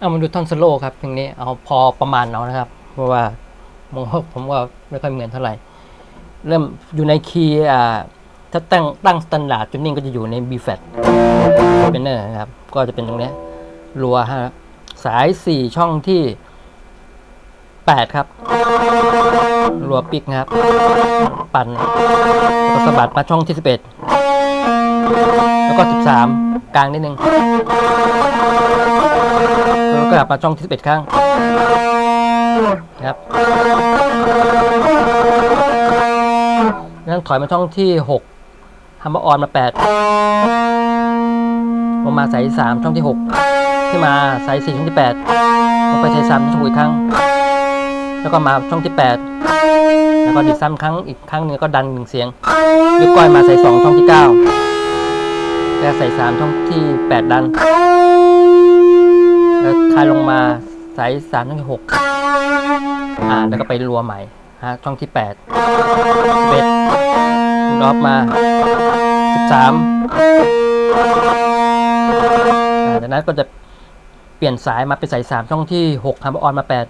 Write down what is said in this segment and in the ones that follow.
เอามาดูท่อนสโลว์ครับเพลงนี้เอาพอประมาณเอานะครับ เพราะว่า ผมว่าผมว่าไม่ค่อยเหมือนเท่าไหร่ เริ่มอยู่ในคีย์อ่าถ้าตั้งตั้งสแตนดาร์ดจุดนิ่งก็จะอยู่ใน B flat เป็นเนอร์นะครับ ก็จะเป็นตรงนี้รัวฮะสายสี่ช่องที่แปดครับ รัวปิกนะครับ ปั่นแล้วก็สะบัดมาช่องที่สิบเอ็ดแล้วก็สิบสามกลางนิดนึง แล้วก็กลับมาช่องที่ 11ครั้ง นะครับนั่นถอยมาช่องที่6ฮัมเบอร์ออนมา8ลงมาสาย3ช่องที่ 6 ขึ้นมาสาย4ช่องที่ 8 ลงไปสาย3ช่องที่6อีกครั้ง แล้วก็มาช่องที่ 8 แล้วก็ดิดซ้ำครั้งอีกครั้งหนึงก็ดันหนึ่งเสียงยกก้อยมาสาย2ช่องที่ 9 และสาย3ช่องที่ 8 ดัน แล้วคลายลงมาสายสามช่องที่หก อ่าแล้วก็ไปรัวใหม่ฮะช่องที่แปดสิบเอ็ดดรอปมาสิบสามอ่าจากนั้นก็จะเปลี่ยนสายมาเป็นสายสามช่องที่หกฮัมเบอร์ออนมาแปด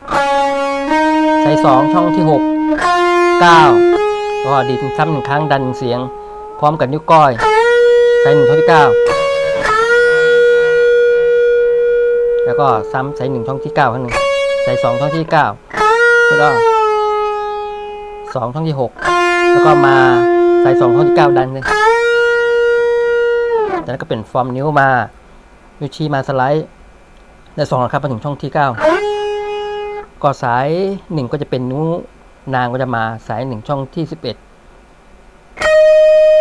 สายสองช่องที่หกเก้าก็ดีดซ้ำหนึ่งครั้งดันหนึ่งเสียง พร้อมกับนิ้วก้อยสายหนึ่งช่องที่เก้าแล้วก็ซ้ำใส่หนึ่งช่องที่เก้าครั้งหนึ่งใส่สองช่องที่เก้า แล้วก็สองช่องที่หกแล้วก็มาใส่สองช่องที่เก้าดันหนึ่งจากนั้นก็เป็นฟอร์มนิ้วมานิ้วชี้มาสไลด์ได้สองครับมาถึงช่องที่เก้าก็สายหนึ่งก็จะเป็นนิ้วนางก็จะมาสายหนึ่งช่องที่สิบเอ็ด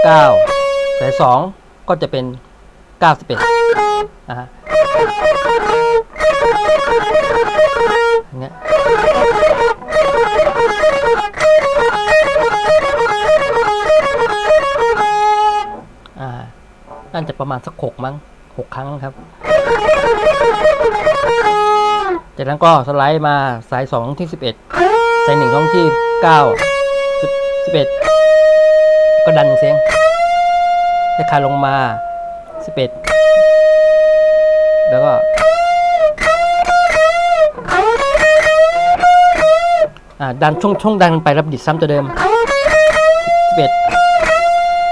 เก้าสายสองก็จะเป็นเก้าสิบเอ็ดนะ จะประมาณสักหกมั้งหกครั้งครับ จากนั้นก็สไลด์มาสายสองที่สิบเอ็ดสายหนึ่งช่องที่เก้าสิบสิบเอ็ดก็ดันเสียงแล้วคลายลงมาสิบเอ็ดแล้วก็อ่าดันช่วงช่วงดันไปรับดิดซ้ำตัวเดิม11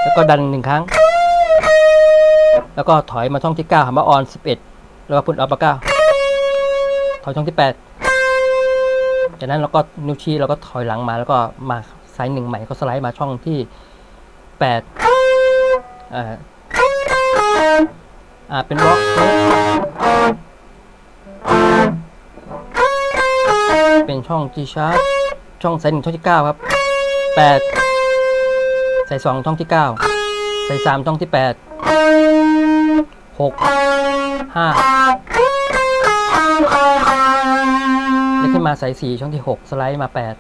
แล้วก็ดันหนึ่งครั้ง แล้วก็ถอยมาช่องที่ 9หันมาออน 11 แล้วก็พุ่นออฟมา9ถอยช่องที่ 8 จากนั้นเราก็นิ้วชี้เราก็ถอยหลังมาแล้วก็มาสายหนึ่งใหม่ก็สไลด์มาช่องที่8อ่าอ่าเป็นบล็อกเป็นช่อง G sharp ช่องสายหนึ่งช่องที่เก้าครับแปดสายสองช่องที่เก้าสายสามช่องที่แปด หกห้าเลื่อนขึ้นมาสายสี่ช่องที่หกสไลด์มาแปด